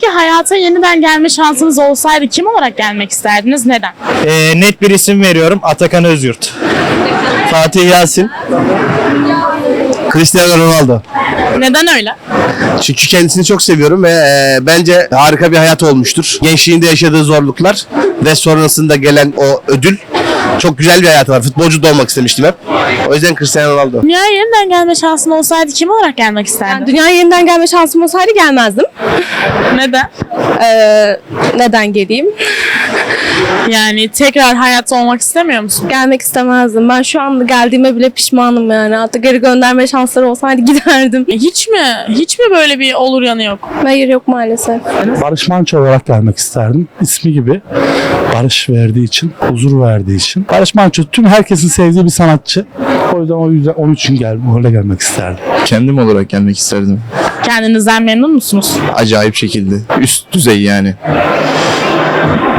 Peki hayata yeniden gelme şansınız olsaydı kim olarak gelmek isterdiniz? Neden? Ee, net bir isim veriyorum. Atakan Özyurt. Fatih Yasin. Cristiano Ronaldo. Neden öyle? Çünkü kendisini çok seviyorum ve e, bence harika bir hayat olmuştur. Gençliğinde yaşadığı zorluklar ve sonrasında gelen o ödül çok güzel bir hayatı var. Futbolcu da olmak istemiştim hep. O yüzden Cristiano Ronaldo. Dünyaya yeniden gelme şansın olsaydı kim olarak gelmek isterdin? Yani dünyaya yeniden gelme şansım olsaydı gelmezdim. Neden? Ee, neden geleyim? Yani tekrar hayatta olmak istemiyor musun? Gelmek istemezdim. Ben şu anda geldiğime bile pişmanım yani. Hatta geri gönderme şansları olsaydı giderdim. Hiç mi? Hiç mi böyle bir olur yanı yok? Hayır yok maalesef. Barış Manço olarak gelmek isterdim. İsmi gibi barış verdiği için, huzur verdiği için. Barış Manço tüm herkesin sevdiği bir sanatçı. O yüzden o yüzden onun için gel, öyle gelmek isterdim. Kendim olarak gelmek isterdim. Kendinizden memnun musunuz? Acayip şekilde. Üst düzey yani.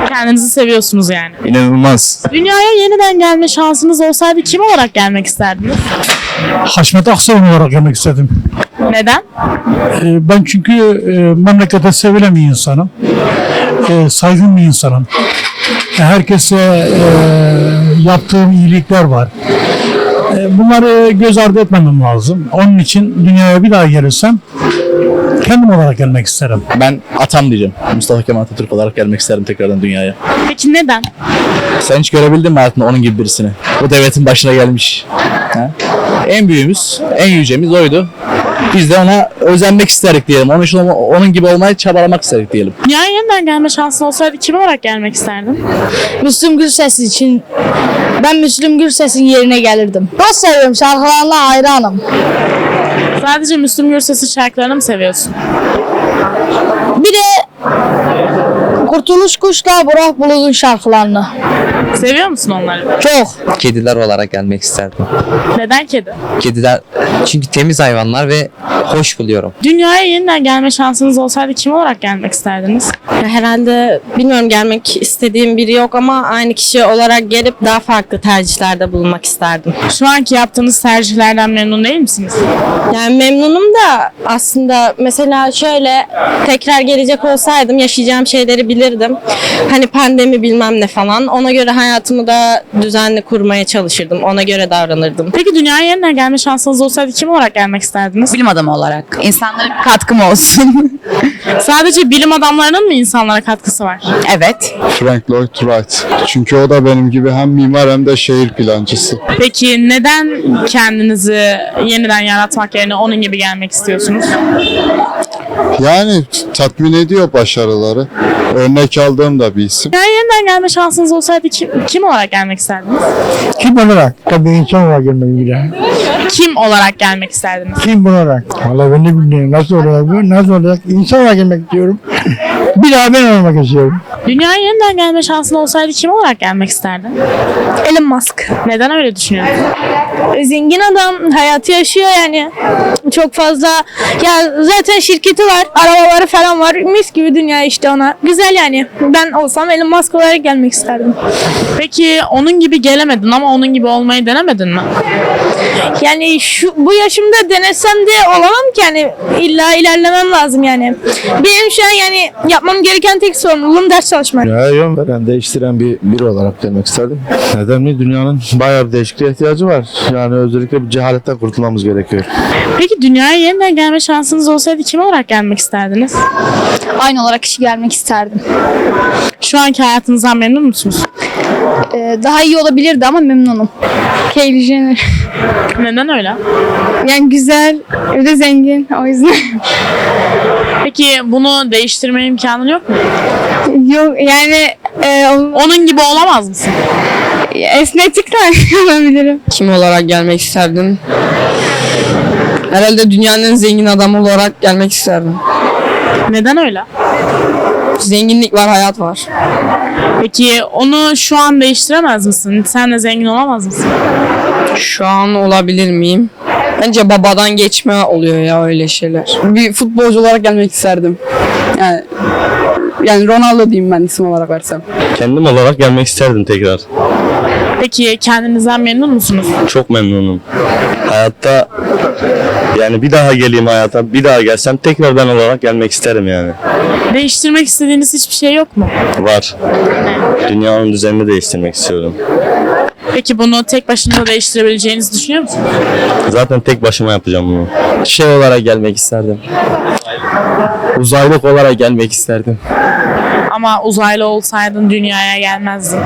Kendinizi seviyorsunuz yani. İnanılmaz. Dünyaya yeniden gelme şansınız olsaydı kim olarak gelmek isterdiniz? Haşmet Aksoy olarak gelmek istedim. Neden? Ee, Ben çünkü e, memlekete sevilen bir insanım. E, Saygın bir insanım. E, Herkese e, yaptığım iyilikler var. E, Bunları göz ardı etmemem lazım. Onun için dünyaya bir daha gelirsem kendim olarak gelmek isterim. Ben atam diyeceğim. Mustafa Kemal Atatürk olarak gelmek isterim tekrardan dünyaya. Peki neden? Sen hiç görebildin mi hayatında onun gibi birisini? Bu devletin başına gelmiş. Ha? En büyüğümüz, en yücemiz oydu. Biz de ona özenmek isterik diyelim. Onun, için onun gibi olmayı çabalamak isterik diyelim. Dünyaya yeniden gelme şansın olsaydı kim olarak gelmek isterdin? Müslüm Gürses için ben Müslüm Gürses'in yerine gelirdim. Çok seviyorum şarkılarına hayranım. Sadece Müslüm Gürses'in şarkılarını mı seviyorsun? Bir de Kurtuluş Kuş'la Burak Bulut'un şarkılarını. Seviyor musun onları? Çok. Kediler olarak gelmek isterdim. Neden kedi? Kediler çünkü temiz hayvanlar ve hoş buluyorum. Dünyaya yeniden gelme şansınız olsaydı kim olarak gelmek isterdiniz? Ya herhalde bilmiyorum gelmek istediğim biri yok ama aynı kişi olarak gelip daha farklı tercihlerde bulunmak isterdim. Şu anki yaptığınız tercihlerden memnun değil misiniz? Yani memnunum da aslında mesela şöyle tekrar gelecek olsaydım yaşayacağım şeyleri bilirdim. Hani pandemi bilmem ne falan. Ona göre hayatımı da düzenli kurmaya çalışırdım. Ona göre davranırdım. Peki dünyaya yeniden gelme şansınız olsaydı kim olarak gelmek isterdiniz? bilim adamı olarak. İnsanlara bir katkım olsun. Sadece bilim adamlarının mı insanlara katkısı var? evet. Frank Lloyd Wright. Çünkü o da benim gibi hem mimar hem de şehir plancısı. Peki neden kendinizi yeniden yaratmak yerine onun gibi gelmek istiyorsunuz? Yani tatmin ediyor başarıları. Örnek aldığım da bir isim. Dünyaya yeniden gelme şansınız olsaydı kim, kim olarak gelmek isterdiniz? Kim olarak? Tabii insan olarak gelmek bir daha. Kim olarak gelmek isterdiniz? Kim olarak? Vallahi ben de bilmiyorum. Nasıl olacak bu? Nasıl olacak? İnsan olarak gelmek istiyorum. Bir daha ben olmak istiyorum. Dünyaya yeniden gelme şansın olsaydı kim olarak gelmek isterdin? Elon Musk. Neden öyle düşünüyorsun? Zengin adam hayatı yaşıyor yani. Çok fazla ya zaten şirketi var, arabaları falan var. Mis gibi dünya işte ona. Güzel yani. Ben olsam Elon Musk olarak gelmek isterdim. Peki onun gibi gelemedin ama onun gibi olmayı denemedin mi? Yani şu bu yaşımda denesem de olamam ki yani illa ilerlemem lazım yani. Benim şu an yani yapmam gereken tek sorumluluğum ders çalışmak. Dünyaya yön veren, değiştiren bir biri olarak gelmek isterdim. Neden mi? Dünyanın bayağı bir değişikliğe ihtiyacı var. Yani özellikle bu cehaletten kurtulmamız gerekiyor. Peki dünyaya yeniden gelme şansınız olsaydı kim olarak gelmek isterdiniz? Aynı olarak kişi gelmek isterdim. Şu anki hayatınızdan memnun musunuz? Ee, daha iyi olabilirdi ama memnunum. Kylie Jenner. Neden öyle? Yani güzel, bir de zengin o yüzden. Peki bunu değiştirme imkanın yok mu? Yok yani e, Onun gibi olamaz mısın? esneklikten olabilirim. Kim olarak gelmek isterdim? Herhalde dünyanın en zengin adamı olarak gelmek isterdim. Neden öyle? Zenginlik var, hayat var. Peki onu şu an değiştiremez misin? Sen de zengin olamaz mısın? Şu an olabilir miyim? Bence babadan geçme oluyor ya öyle şeyler. Bir futbolcu olarak gelmek isterdim. Yani yani Ronaldo diyeyim ben isim olarak versem. Kendim olarak gelmek isterdim tekrar. Peki kendinizden memnun musunuz? Çok memnunum. Hayatta yani bir daha geleyim hayata, bir daha gelsem tekrar ben olarak gelmek isterim yani. Değiştirmek istediğiniz hiçbir şey yok mu? Var. Dünyanın düzenini değiştirmek istiyorum. Peki bunu tek başınıza değiştirebileceğinizi düşünüyor musunuz? Zaten tek başıma yapacağım bunu. Şey olarak gelmek isterdim. Uzaylık olarak gelmek isterdim. Ama uzaylı olsaydın dünyaya gelmezdin.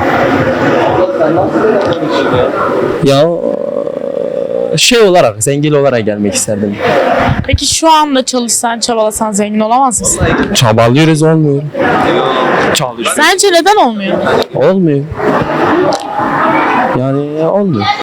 Ya şey olarak, zengin olarak gelmek isterdim. Peki şu anda çalışsan, çabalasan zengin olamaz mısın? Çabalıyoruz olmuyor. Sence neden olmuyor? Olmuyor. Yani olmuyor.